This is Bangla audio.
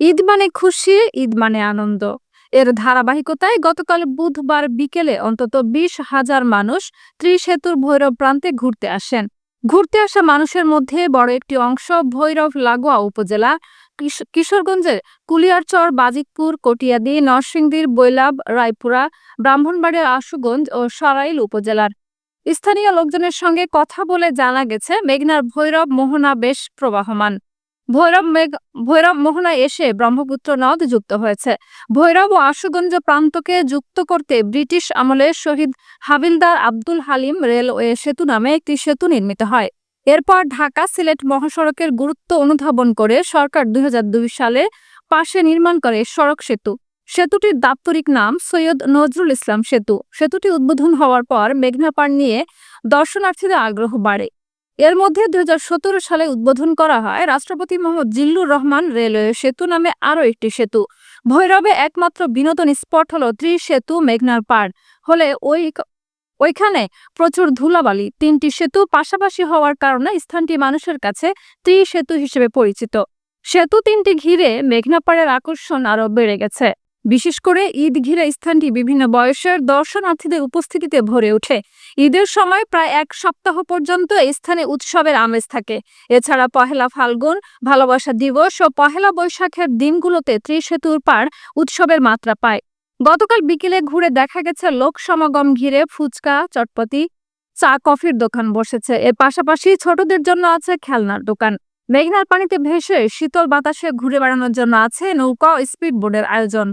ঈদ মানে খুশি, ঈদ মানে আনন্দ। এর ধারাবাহিকতায় গতকাল বুধবার বিকেলে অন্তত বিশ হাজার মানুষ ত্রিসেতুর ভৈরব প্রান্তে ঘুরতে আসেন। ঘুরতে আসা মানুষের মধ্যে বড় একটি অংশ ভৈরব লাগোয়া উপজেলা, কিশ- কিশোরগঞ্জের কুলিয়ারচর বাজিকপুর কটিয়াদি, নরসিংদীর বৈলাব, রায়পুরা, ব্রাহ্মণবাড়িয়ার আশুগঞ্জ ও সরাইল উপজেলার। স্থানীয় লোকজনের সঙ্গে কথা বলে জানা গেছে, মেঘনার ভৈরব মোহনা বেশ প্রবাহমান। ভৈরব মেঘ, ভৈরব মোহনায় এসে ব্রহ্মপুত্র নদ যুক্ত হয়েছে। ভৈরব ও আশুগঞ্জ প্রান্তকে যুক্ত করতে ব্রিটিশ আমলে শহীদ হাবিলদার আব্দুল হালিম রেলওয়ে সেতু নামে একটি সেতু নির্মিত হয়। এরপর ঢাকা সিলেট মহাসড়কের গুরুত্ব অনুধাবন করে সরকার দুই হাজার দুই সালে পাশে নির্মাণ করে সড়ক সেতু। সেতুটির দাপ্তরিক নাম সৈয়দ নজরুল ইসলাম সেতু। সেতুটি উদ্বোধন হওয়ার পর মেঘনা পার নিয়ে দর্শনার্থীদের আগ্রহ বাড়ে। এর মধ্যে দুই হাজার সতেরো সালে উদ্বোধন করা হয় রাষ্ট্রপতি মোহাম্মদ জিল্লুর রহমান রেলওয়ে সেতু নামে আরও একটি সেতু। ভৈরবে একমাত্র বিনোদন স্পট হলো ত্রিসেতু মেঘনার পাড়। হলে ওই ওইখানে প্রচুর ধুলাবালি। তিনটি সেতু পাশাপাশি হওয়ার কারণে স্থানটি মানুষের কাছে ত্রিসেতু হিসেবে পরিচিত। সেতু তিনটি ঘিরে মেঘনা পাড়ের আকর্ষণ আরও বেড়ে গেছে। বিশেষ করে ঈদ ঘিরে স্থানটি বিভিন্ন বয়সের দর্শনার্থীদের উপস্থিতিতে ভরে ওঠে। ঈদের সময় প্রায় এক সপ্তাহ পর্যন্ত স্থানে উৎসবের আমেজ থাকে। এছাড়া পহেলা ফাল্গুন, ভালোবাসা দিবস ও পহেলা বৈশাখের দিনগুলোতে ত্রিসেতুর পার উৎসবের মাত্রা পায়। গতকাল বিকেলে ঘুরে দেখা গেছে লোক সমাগম ঘিরে ফুচকা, চটপটি, চা, কফির দোকান বসেছে। এর পাশাপাশি ছোটদের জন্য আছে খেলনার দোকান। মেঘনার পানিতে ভেসে শীতল বাতাসে ঘুরে বেড়ানোর জন্য আছে নৌকা স্পিড বোর্ডের আয়োজন।